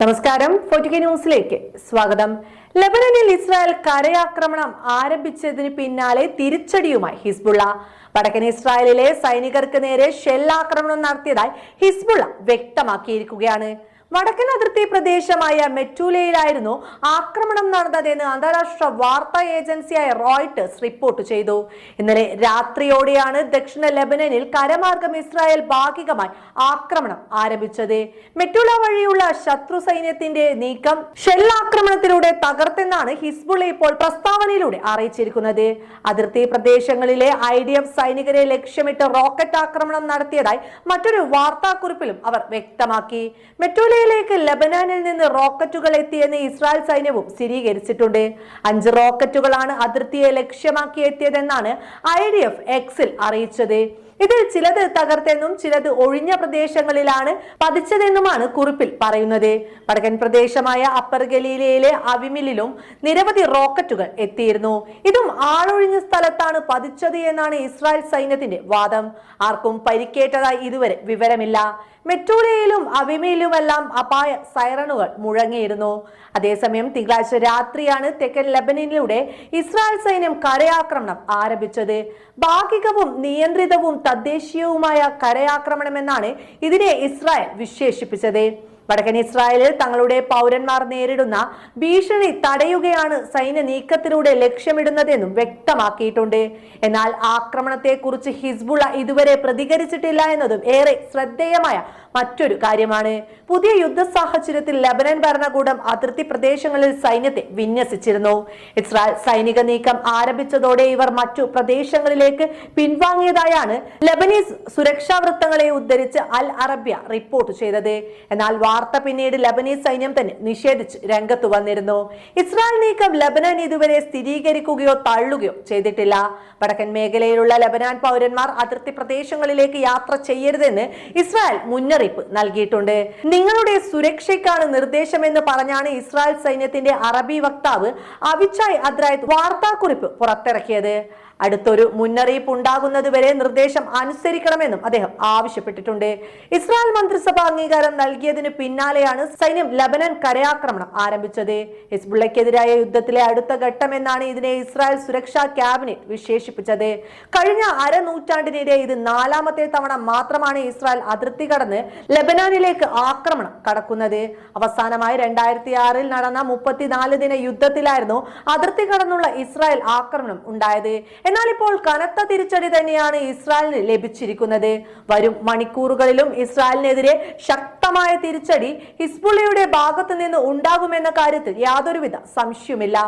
നമസ്കാരം. ഫോർട്ടിക്ക ന്യൂസിലേക്ക് സ്വാഗതം. ലബനനിൽ ഇസ്രായേൽ കരയാക്രമണം ആരംഭിച്ചതിന് പിന്നാലെ തിരിച്ചടിയുമായി ഹിസ്ബുള്ള. വടക്കൻ ഇസ്രായേലിലെ സൈനികർക്ക് നേരെ ഷെല്ലാക്രമണം നടത്തിയതായി ഹിസ്ബുള്ള വ്യക്തമാക്കിയിരിക്കുകയാണ്. വടക്കൻ അതിർത്തി പ്രദേശമായ മെറ്റൂലയിലായിരുന്നു ആക്രമണം നടന്നതെന്ന് അന്താരാഷ്ട്ര വാർത്താ ഏജൻസിയായ റോയിട്ടേഴ്സ് റിപ്പോർട്ട് ചെയ്തു. ഇന്നലെ രാത്രിയോടെയാണ് ദക്ഷിണ ലെബനനിൽ കരമാർഗം ഇസ്രായേൽ ഭാഗികമായി ആക്രമണം ആരംഭിച്ചത്. മെറ്റൂല വഴിയുള്ള ശത്രു സൈന്യത്തിന്റെ നീക്കം ഷെല്ലാക്രമണത്തിലൂടെ തകർത്തെന്നാണ് ഹിസ്ബുള്ള ഇപ്പോൾ പ്രസ്താവനയിലൂടെ അറിയിച്ചിരിക്കുന്നത്. അതിർത്തി പ്രദേശങ്ങളിലെ ഐ ഡി എഫ് സൈനികരെ ലക്ഷ്യമിട്ട് റോക്കറ്റ് ആക്രമണം നടത്തിയതായി മറ്റൊരു വാർത്താക്കുറിപ്പിലും അവർ വ്യക്തമാക്കി. മെറ്റൂലയിലേക്ക് ലബനാനിൽ നിന്ന് റോക്കറ്റുകൾ എത്തിയെന്ന് ഇസ്രായേൽ സൈന്യവും സ്ഥിരീകരിച്ചിട്ടുണ്ട്. അഞ്ച് റോക്കറ്റുകളാണ് അതിർത്തിയെ ലക്ഷ്യമാക്കി എത്തിയതെന്നാണ് ഐ ഡി എഫ് എക്സിൽ അറിയിച്ചത്. ഇതിൽ ചിലത് തകർത്തെന്നും ചിലത് ഒഴിഞ്ഞ പ്രദേശങ്ങളിലാണ് പതിച്ചതെന്നുമാണ് കുറിപ്പിൽ പറയുന്നത്. വടക്കൻ പ്രദേശമായ അപ്പർ ഗലീലയിലെ അവിമിലിലും നിരവധി റോക്കറ്റുകൾ എത്തിയിരുന്നു. ഇതും ആളൊഴിഞ്ഞ സ്ഥലത്താണ് പതിച്ചത് എന്നാണ് ഇസ്രായേൽ സൈന്യത്തിന്റെ വാദം. ആർക്കും പരിക്കേറ്റതായി ഇതുവരെ വിവരമില്ല. മെറ്റൂലയിലും അവിമയിലുമെല്ലാം അപായ സൈറണുകൾ മുഴങ്ങിയിരുന്നു. അതേസമയം തിങ്കളാഴ്ച രാത്രിയാണ് തെക്കൻ ലബനിലൂടെ ഇസ്രായേൽ സൈന്യം കരയാക്രമണം ആരംഭിച്ചത്. ഭാഗികവും നിയന്ത്രിതവും തദ്ദേശീയവുമായ കരയാക്രമണമെന്നാണ് ഇതിനെ ഇസ്രായേൽ വിശേഷിപ്പിച്ചത്. വടക്കൻ ഇസ്രായേലിൽ തങ്ങളുടെ പൗരന്മാർ നേരിടുന്ന ഭീഷണി തടയുകയാണ് സൈന്യ നീക്കത്തിലൂടെ ലക്ഷ്യമിടുന്നതെന്നും വ്യക്തമാക്കിയിട്ടുണ്ട്. എന്നാൽ ആക്രമണത്തെ കുറിച്ച് ഹിസ്ബുള്ള ഇതുവരെ പ്രതികരിച്ചിട്ടില്ല എന്നതും ഏറെ ശ്രദ്ധേയമായ മറ്റൊരു കാര്യമാണ്. പുതിയ യുദ്ധ സാഹചര്യത്തിൽ ലബനൻ ഭരണകൂടം അതിർത്തി പ്രദേശങ്ങളിൽ സൈന്യത്തെ വിന്യസിച്ചിരുന്നു. ഇസ്രായേൽ സൈനിക നീക്കം ആരംഭിച്ചതോടെ ഇവർ മറ്റു പ്രദേശങ്ങളിലേക്ക് പിൻവാങ്ങിയതായാണ് ലബനീസ് സുരക്ഷാ വൃത്തങ്ങളെ ഉദ്ധരിച്ച് അൽ അറബ്യ റിപ്പോർട്ട് ചെയ്തത്. എന്നാൽ വാർത്ത പിന്നീട് ലബനീസ് സൈന്യം തന്നെ നിഷേധിച്ച് രംഗത്ത് വന്നിരുന്നു. ഇസ്രായേൽ നീക്കം ലബനാൻ ഇതുവരെ സ്ഥിരീകരിക്കുകയോ തള്ളുകയോ ചെയ്തിട്ടില്ല. വടക്കൻ മേഖലയിലുള്ള ലബനാൻ പൗരന്മാർ അതിർത്തി പ്രദേശങ്ങളിലേക്ക് യാത്ര ചെയ്യരുതെന്ന് ഇസ്രായേൽ മുന്നറിയിപ്പ് നൽകിയിട്ടുണ്ട്. നിങ്ങളുടെ സുരക്ഷയ്ക്കാണ് നിർദ്ദേശമെന്ന് പറഞ്ഞാണ് ഇസ്രായേൽ സൈന്യത്തിന്റെ അറബി വക്താവ് അവിച്ചായ് അദ്രായത് വാർത്താക്കുറിപ്പ് പുറത്തിറക്കിയത്. അടുത്തൊരു മുന്നറിയിപ്പ് ഉണ്ടാകുന്നതുവരെ നിർദ്ദേശം അനുസരിക്കണമെന്നും അദ്ദേഹം ആവശ്യപ്പെട്ടിട്ടുണ്ട്. ഇസ്രായേൽ മന്ത്രിസഭ അംഗീകാരം നൽകിയതിന് പിന്നാലെയാണ് സൈന്യം ലബനൻ കരയാക്രമണം ആരംഭിച്ചത്. ഹിസ്ബുള്ളയ്ക്കെതിരായ യുദ്ധത്തിലെ അടുത്ത ഘട്ടമെന്നാണ് ഇതിനെ ഇസ്രായേൽ സുരക്ഷാ ക്യാബിനറ്റ് വിശേഷിപ്പിച്ചത്. കഴിഞ്ഞ അരനൂറ്റാണ്ടിനിടെ ഇത് നാലാമത്തെ തവണ മാത്രമാണ് ഇസ്രായേൽ അതിർത്തി കടന്ന് ലബനാനിലേക്ക് ആക്രമണം കടക്കുന്നത്. അവസാനമായി രണ്ടായിരത്തി ആറിൽ നടന്ന മുപ്പത്തിനാല് ദിന യുദ്ധത്തിലായിരുന്നു അതിർത്തി കടന്നുള്ള ഇസ്രായേൽ ആക്രമണം ഉണ്ടായത്. എന്നാൽ ഇപ്പോൾ കനത്ത തിരിച്ചടി തന്നെയാണ് ഇസ്രായേലിന് ലഭിച്ചിരിക്കുന്നത്. വരും മണിക്കൂറുകളിലും ഇസ്രായേലിനെതിരെ ശക്തമായ തിരിച്ചടി ഹിസ്ബുള്ളയുടെ ഭാഗത്തു നിന്ന് ഉണ്ടാകുമെന്ന കാര്യത്തിൽ യാതൊരുവിധ സംശയവുമില്ല.